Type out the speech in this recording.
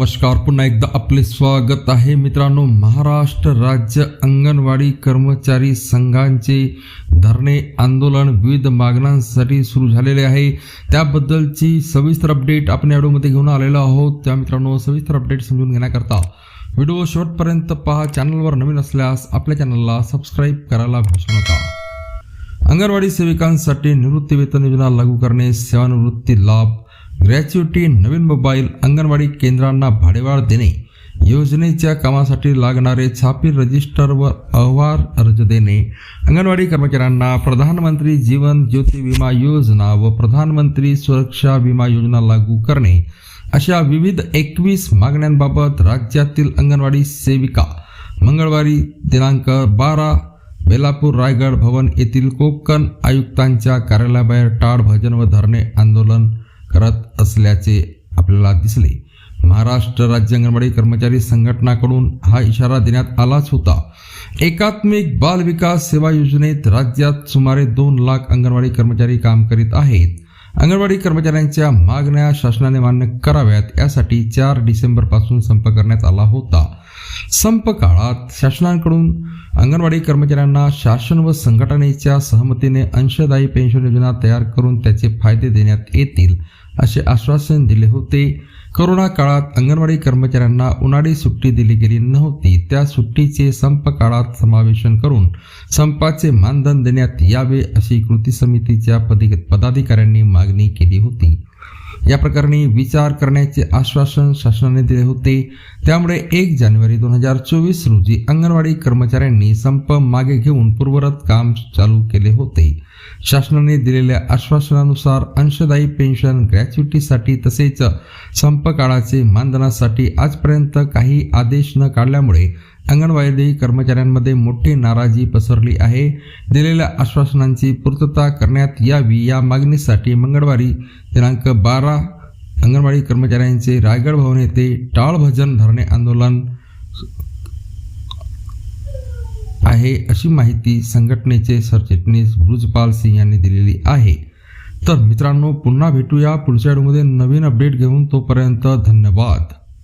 नमस्कार. पुन्हा एकदा आपले स्वागत आहे मित्रांनो. महाराष्ट्र राज्य अंगणवाडी कर्मचारी संघांचे धरणे आंदोलन विविध मागण्यांसाठी सुरू झालेले आहे. त्याबद्दलची सविस्तर अपडेट आपण या व्हिडिओमध्ये घेऊन आलेलो आहोत. त्या मित्रांनो सविस्तर अपडेट समजून घेण्याकरता व्हिडिओ शेवटपर्यंत पहा. चॅनलवर नवीन असल्यास आपल्या चॅनलला सबस्क्राईब करायला विसरू नका. अंगणवाडी सेविकांसाठी निवृत्ती वेतन योजना लागू करणे सेवानिवृत्ती लाभ ग्रॅच्युटी नवीन मोबाईल अंगणवाडी केंद्रांना भाडेवाढ देणे योजनेच्या कामासाठी लागणारे छापील रजिस्टरवर अहवाल अर्ज देणे. अंगणवाडी कर्मचाऱ्यांना प्रधानमंत्री जीवन ज्योती विमा योजना व प्रधानमंत्री सुरक्षा विमा योजना लागू करणे. अशा विविध एकवीस मागण्यांबाबत राज्यातील अंगणवाडी सेविका मंगळवारी दिनांक बारा बेलापूर रायगड भवन येथील कोकण आयुक्तांच्या कार्यालयाबाहेर टाळ भजन व धरणे आंदोलन करत असल्याचे आपल्याला दिसले. महाराष्ट्र राज्य अंगणवाडी कर्मचारी संघटनाकडून हा इशारा देण्यात आलाच होता. एकात्मिक बाल विकास सेवा योजनेत राज्यात सुमारे दोन लाख अंगणवाडी कर्मचारी काम करीत आहेत. अंगणवाडी कर्मचाऱ्यांच्या मागण्या शासनाने मान्य कराव्यात यासाठी चार डिसेंबरपासून संप करण्यात आला होता. संप काळात शासनाकडून अंगणवाडी कर्मचाऱ्यांना शासन व संघटनेच्या सहमतीने अंशदायी पेन्शन योजना तयार करून त्याचे फायदे देण्यात येतील. असे आश्वासन दिले होते. करोना काळात अंगणवाडी कर्मचाऱ्यांना उन्हाळी सुट्टी दिली गेली नव्हती. त्या सुट्टीचे संप काळात समावेशन करून संपाचे मानधन देण्यात यावे अशी कृती समितीच्या पदाधिकाऱ्यांनी मागणी केली होती. या प्रकरणी विचार करण्याचे आश्वासन शासनाने दिले होते. त्यामुळे एक जानेवारी दोन हजार चोवीस रोजी अंगणवाडी कर्मचाऱ्यांनी संप मागे घेऊन पूर्वरत काम चालू केले होते. शासनाने दिलेल्या आश्वासनानुसार अंशदायी पेन्शन ग्रॅच्युटीसाठी तसेच संप काळाचे मानधनासाठी आजपर्यंत काही आदेश न काढल्यामुळे अंगणवाडी कर्मचाऱ्यांमध्ये मोठी नाराजी पसरली आहे. दिलेल्या आश्वासनांची पूर्तता करण्यात यावी या मागणीसाठी मंगळवारी दिनांक बारा अंगणवाडी कर्मचाऱ्यांचे रायगड भवन येथे टाळ भजन धरणे आंदोलन आहे अशी माहिती संघटनेचे सरचिटणीस ब्रुजपाल सिंग यांनी दिलेली आहे. तर मित्रांनो पुन्हा भेटूया पुढच्या व्हिडिओमध्ये. नवीन अपडेट घेऊन तोपर्यंत धन्यवाद.